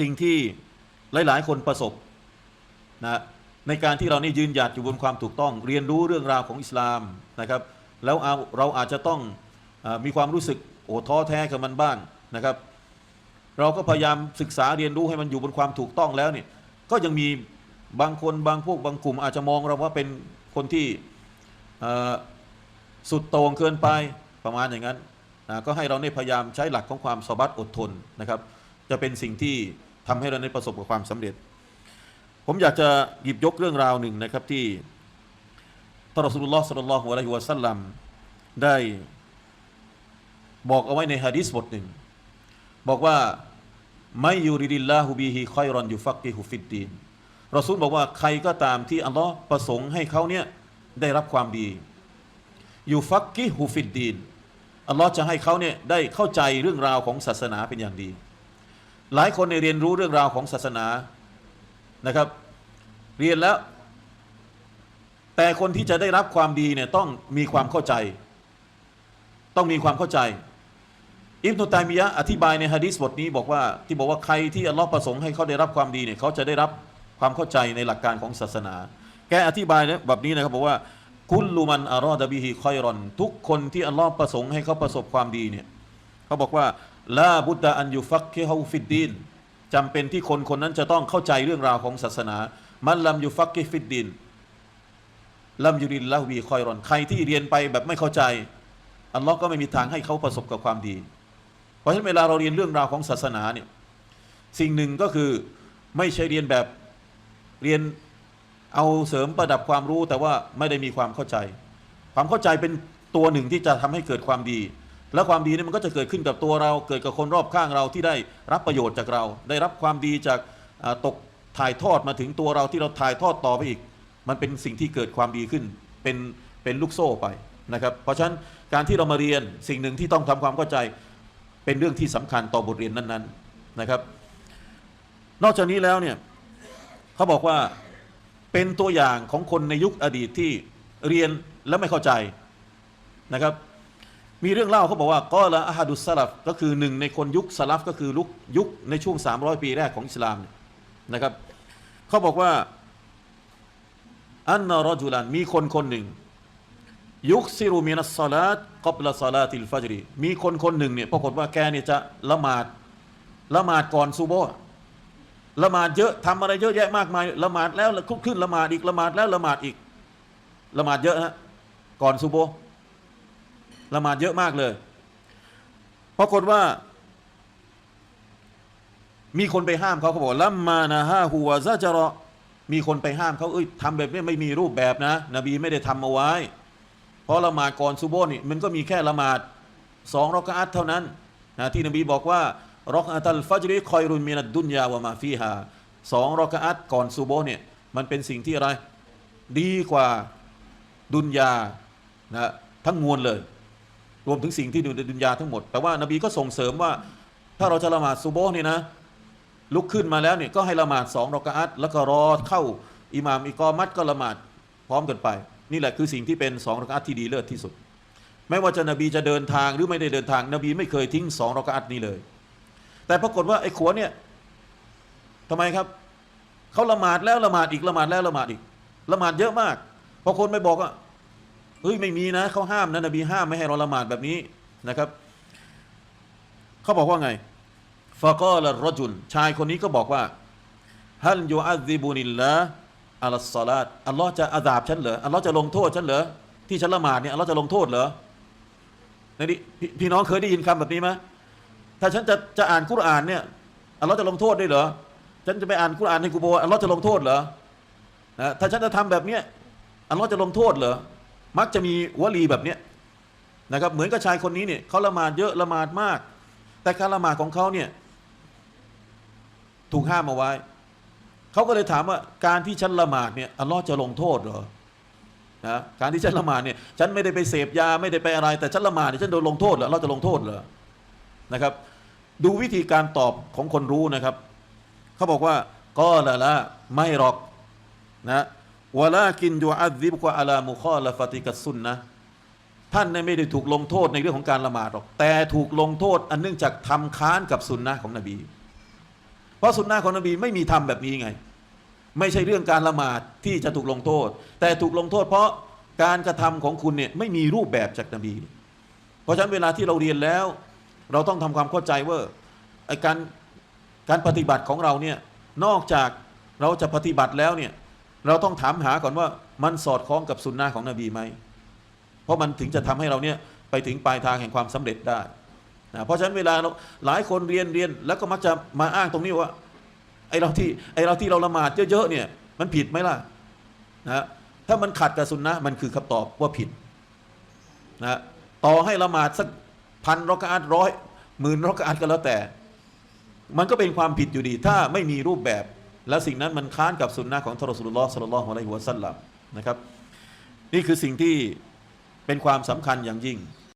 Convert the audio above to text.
สิ่งที่หลาย ๆ คนประสบนะในการที่เรานี่ยืนหยัดอยู่บนความถูกต้อง เรียนรู้เรื่องราวของอิสลามนะครับ แล้วเอาเราอาจจะต้องอมีความรู้สึกโอ้ท้อแท้กับมันบ้างนะครับ เราก็พยายามศึกษาเรียนรู้ให้มันอยู่บนความถูกต้องแล้วเนี่ยก็ยังมีบางคนบางพวกบางกลุ่มอาจจะมองเราว่าเป็นคนที่สุดโต่งเกินไปประมาณอย่างนั้นนะก็ให้เราได้พยายามใช้หลักของความสบัดอดทนนะครับ จะเป็นสิ่งที่ทำให้เราได้ประสบกับความสำเร็จ ผมอยากจะหยิบยกเรื่องราวหนึ่งนะครับที่ท่านรอสุลลอฮ์สัลลัลลอฮุอะลัยฮิวะสัลลัมได้บอกเอาไว้ในฮะดีษบทหนึ่ง บอกว่าไม่ยูริดิลลาฮูบิฮิคอยรอนยูฟักกิฮุฟิดดีนรอซูลบอกว่าใครก็ตามที่อัลลอฮ์ประสงค์ให้เขาเนี่ยได้รับความดียูฟักกิฮุฟิดดีนอัลลอฮ์จะให้เขาเนี่ยได้เข้าใจเรื่องราวของศาสนาเป็นอย่างดี หลายคนในเรียนรู้เรื่องราวของศาสนานะครับ เรียนแล้ว แต่คนที่จะได้รับความดีเนี่ยต้องมีความเข้าใจ ต้องมีความเข้าใจ อิบนุตัยมียะอธิบายในฮะดีษบทนี้บอกว่าที่บอกว่าใครที่อัลลอฮ์ประสงค์ให้เขาได้รับความดีเนี่ยเขาจะได้รับความเข้าใจในหลักการของศาสนา แกอธิบายเนี่ยแบบนี้นะครับบอกว่าคุลลุมันอารอดบิฮิคอยรอน ทุกคนที่อัลลอฮ์ประสงค์ให้เขาประสบความดีเนี่ยเขาบอกว่า ลาบุตตะอันยูฟักเคฮาฟิดดีนจำเป็นที่คนคนนั้นจะต้องเข้าใจเรื่องราวของศาสนา มันลัมยูฟักเคฟิดดีนลัมยูรินละวีคอยรอน ใครที่เรียนไปแบบไม่เข้าใจ อัลลอฮ์ก็ไม่มีทางให้เขาประสบกับความดี เพราะฉะนั้นเวลาเราเรียนเรื่องราวของศาสนาเนี่ยสิ่งหนึ่งก็คือไม่ใช่เรียนแบบเรียนเอาเสริมประดับความรู้แต่ว่าไม่ได้มีความเข้าใจ ความเข้าใจเป็นตัวหนึ่งที่จะทำให้เกิดความดี และความดีนี่มันก็จะเกิดขึ้นกับตัวเรา เกิดกับคนรอบข้างเราที่ได้รับประโยชน์จากเรา ได้รับความดีจากตกถ่ายทอดมาถึงตัวเราที่เราถ่ายทอดต่อไปอีก มันเป็นสิ่งที่เกิดความดีขึ้น เป็นเป็นลูกโซ่ไปนะครับเพราะฉะนั้นการที่เรามาเรียนสิ่งหนึ่งที่ต้องทำความเข้าใจเป็นเรื่องที่สำคัญต่อบทเรียนนั้นๆนะครับ นอกจากนี้แล้วเนี่ยเขาบอกว่าเป็นตัวอย่างของคนในยุคอดีตที่เรียนแล้วไม่เข้าใจนะครับ มีเรื่องเล่าเขาบอกว่าก็ละอาฮัดุสลับก็คือหนึ่งในคนยุคสลับก็คือลุกยุคในช่วง 300 ปีแรกของอิสลามนะครับเขาบอกว่าอันนารจุลันมีคนคนหนึ่ง ยุคซิรุมินัสซาลาตกับละซาลาติลฟัจรีมีคนคนหนึ่งเนี่ยปรากฏว่าแกเนี่ยจะละหมาดละหมาดก่อนซูโบละหมาดเยอะทำอะไรเยอะแยะมากมายละหมาดแล้วลุกขึ้นละหมาดอีกละหมาดแล้วละหมาดอีกละหมาดเยอะฮะก่อนซูโบ ละหมาดเยอะมากเลยปรากฏว่า มีคนไปห้ามเขาเขาบอกลัมมานะฮะฮัวซาจรอมีคนไปห้ามเขาเอ้ยทำแบบนี้ไม่มีรูปแบบนะ นบีไม่ได้ทำเอาไว้ เพราะละหมาดก่อนซูโบนี่มันก็มีแค่ละหมาดสองรอกอัตเท่านั้นนะที่นบีบอกว่ารอกอัตัลฟัจริคอยรุนมินัดดุนยาวะมาฟีฮาสองรอกอัตก่อนซูโบเนี่ยมันเป็นสิ่งที่อะไร ดีกว่าดุนยานะทั้งมวลเลย รวมถึงสิ่งที่อยู่ในดุนยาทั้งหมดแต่ว่านบีก็ส่งเสริมว่า ถ้าเราจะละหมาดซูโบนี่นะ ลุกขึ้นมาแล้วเนี่ยก็ให้ละหมาดสองรอกอัตแล้วก็รอเข้าอิหม่ามอิกอมัตก็ละหมาดพร้อมกันไป นี่แหละคือสิ่งที่เป็นสองรอกอัตที่ดีเลิศที่สุด ไม่ว่าจะนบีจะเดินทางหรือไม่ได้เดินทาง นบีไม่เคยทิ้งสองรอกอัตนี้เลย แต่ปรากฏว่าไอ้ขัวเนี่ยทำไมครับเขาละหมาดแล้วละหมาดอีกละหมาดแล้วละหมาดอีกละหมาดเยอะมากพอคนไม่บอกว่า เฮ้ยไม่มีนะเขาห้ามนะนบีห้ามไม่ให้เราละหมาดแบบนี้นะครับเขาบอกว่าไงฟะกอลรจุลชายคนนี้ก็บอกว่าฮัลยูอัซิบุนิลละอัลสลาตอัลลอฮ์จะอาดาบฉันเหรออัลลอฮ์จะลงโทษฉันเหรอที่ฉันละหมาดเนี่ยอัลลอฮ์จะลงโทษเหรอนนี้พี่พี่น้องเคยได้ยินคำแบบนี้ไหมถ้าฉันจะจะอ่านคุรอานเนี่ยอัลลอฮ์จะลงโทษด้วยเหรอฉันจะไปอ่านคุรอานในกูโบอัลลอฮ์จะลงโทษเหรอนะถ้าฉันจะทำแบบเนี้ยอัลลอฮ์จะลงโทษเหรอ มักจะมีวลีแบบเนี้ยนะครับเหมือนกับชายคนนี้เนี่ยเขาละหมาดเยอะละหมาดมาก แต่การละหมาดของเขาเนี่ยถูกห้ามเอาไว้เขาก็เลยถามว่าการที่ฉันละหมาดเนี่ยอัลลอฮ์จะลงโทษเหรอนะการที่ฉันละหมาดเนี่ยฉันไม่ได้ไปเสพยาไม่ได้ไปอะไร แต่ฉันละหมาดเนี่ยฉันโดนลงโทษเหรอเราจะลงโทษเหรอนะครับ ดูวิธีการตอบของคนรู้นะครับเขาบอกว่าก็ละละไม่หรอกนะ วะลากินยูอัดซิบกว่าอัลามุคอลฟติกัสซุนนะท่านเนี่ยไม่ได้ถูกลงโทษในเรื่องของการละหมาดหรอก แต่ถูกลงโทษอันเนื่องจากทำค้านกับสุนนะของนบี เพราะสุนนะของนบีไม่มีทำแบบนี้ไง ไม่ใช่เรื่องการละหมาดที่จะถูกลงโทษ แต่ถูกลงโทษ เพราะการกระทำของคุณเนี่ยไม่มีรูปแบบจากนบี เพราะฉะนั้นเวลาที่เราเรียนแล้ว เราต้องทำความเข้าใจว่าการการปฏิบัติของเราเนี่ยนอกจากเราจะปฏิบัติแล้วเนี่ย เราต้องถามหาก่อนว่ามันสอดคล้องกับสุนนะของนบีไหม เพราะมันถึงจะทำให้เราเนี่ยไปถึงปลายทางแห่งความสำเร็จได้นะเพราะฉะนั้นเวลาเราหลายคนเรียนเรียนแล้วก็มักจะมาอ้างตรงนี้ว่าไอเราที่ไอเราที่เราละหมาดเยอะๆเนี่ยมันผิดไหมล่ะนะถ้ามันขัดกับสุนนะมันคือคำตอบว่าผิดนะต่อให้ละหมาดสักพันรักอาตร้อยหมื่นรักอาตก็แล้วแต่ มันก็เป็นความผิดอยู่ดี ถ้าไม่มีรูปแบบ และสิ่งนั้นมันค้านกับสุนนะของทรสุลลอฮ์สัลลัลลอฮุอะลัยฮิวะสัลลัมนะครับ นี่คือสิ่งที่เป็นความสำคัญอย่างยิ่ง